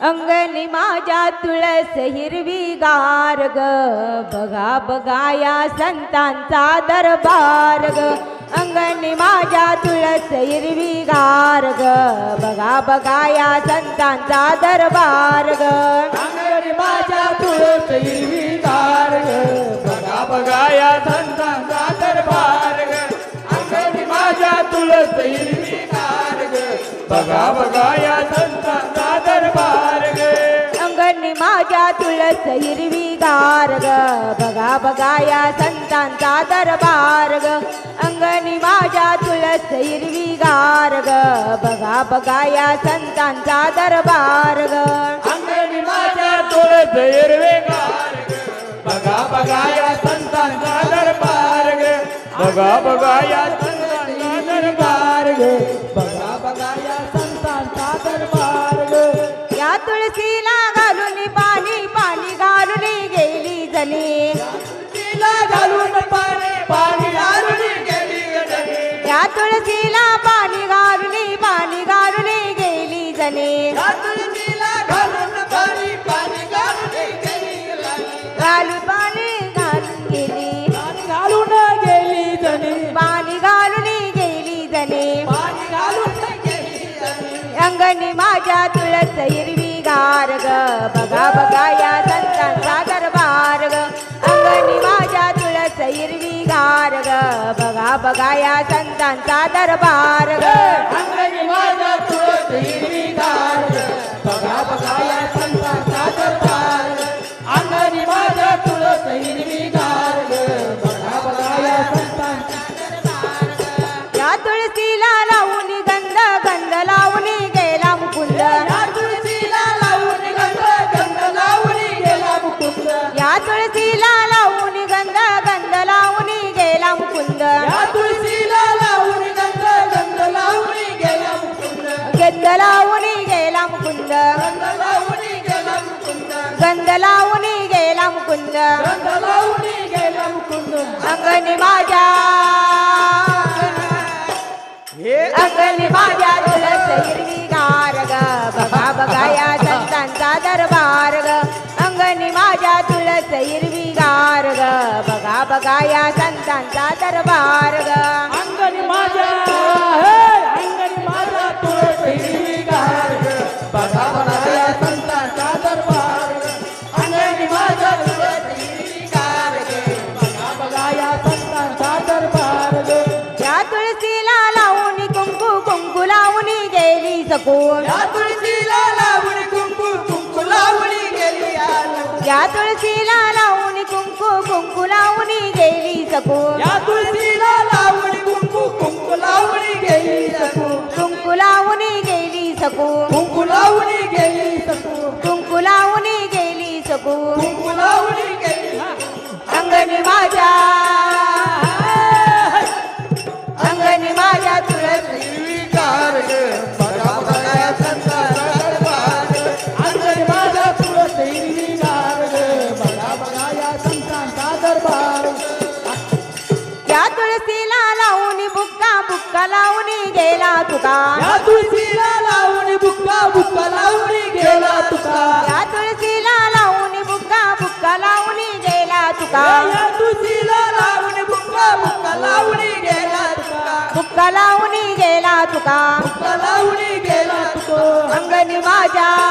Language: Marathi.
अंगणी माझ्या तुळस हिरवी गार ग. बघा बघा या संतांचा दरबार ग. अंगणी माझ्या तुळस हिरवी गार ग. बघा बघा या संतांचा दरबार ग. अंगणी माझ्या तुळस हिरवी गार ग. बघा बघा या संतांचा दरबार ग. अंगणी माझ्या तुळस हिरवी गार ग. बघा बघा या अंगणी माझ्या तुळस हिरवी गार ग. बघा बघा या संतांचा दरबार ग. अंगणी माझ्या तुळस हिरवी गार ग. बघा बघा या संतांचा दरबार ग. अंगणी माझ्या तुळस हिरवे गार ग. बघा बघा या संतांचा दरबार ग. बघा बघा या गेली तिला घालून पाणी पाणी घालून गेली या तुळशीला पाणी घालून पाणी घालून गेली जणी या तुळशीला घालून पाणी पाणी घालून गेली गडे. घालून पाणी घालून गेली. पाणी घालून गेली जणी पाणी घालून गेली जणी पाणी घालून गेली जणी अंगणी माझ्या तुळस हिरवी गार ग. बघा बघा या सैरवी गार ग बघा बघा या संतांचा दरबार. ग अंगणी माझ्या तुळस हिरवी गार अंगणी माझ्या हे अंगणी माझ्या तुळस हिरवी गार ग बघा बघा या संतांचा दरबार ग. अंगणी माझ्या तुळस हिरवी गार ग बघा बघा या संतांचा दरबार ग. अंगणी सकून या तुळशीला लावून कुंकू कुंकू लावून गेली आज. या तुळशीला लावून कुंकू कुंकू लावून गेली सकून या तुळशीला लावून कुंकू कुंकू लावून गेली सकू कुंकू लावून गेली सकून तुका. या तुळशीला लावून बुक्का बुक्का लावून गेला तुका. या तुळशीला लावून बुक्का बुक्का लावून गेला तुका. या तुळशीला लावून बुक्का बुक्का लावून गेला तुका. बुक्का लावून गेला तुका. बुक्का लावून गेला तुको. अंगणी माझ्या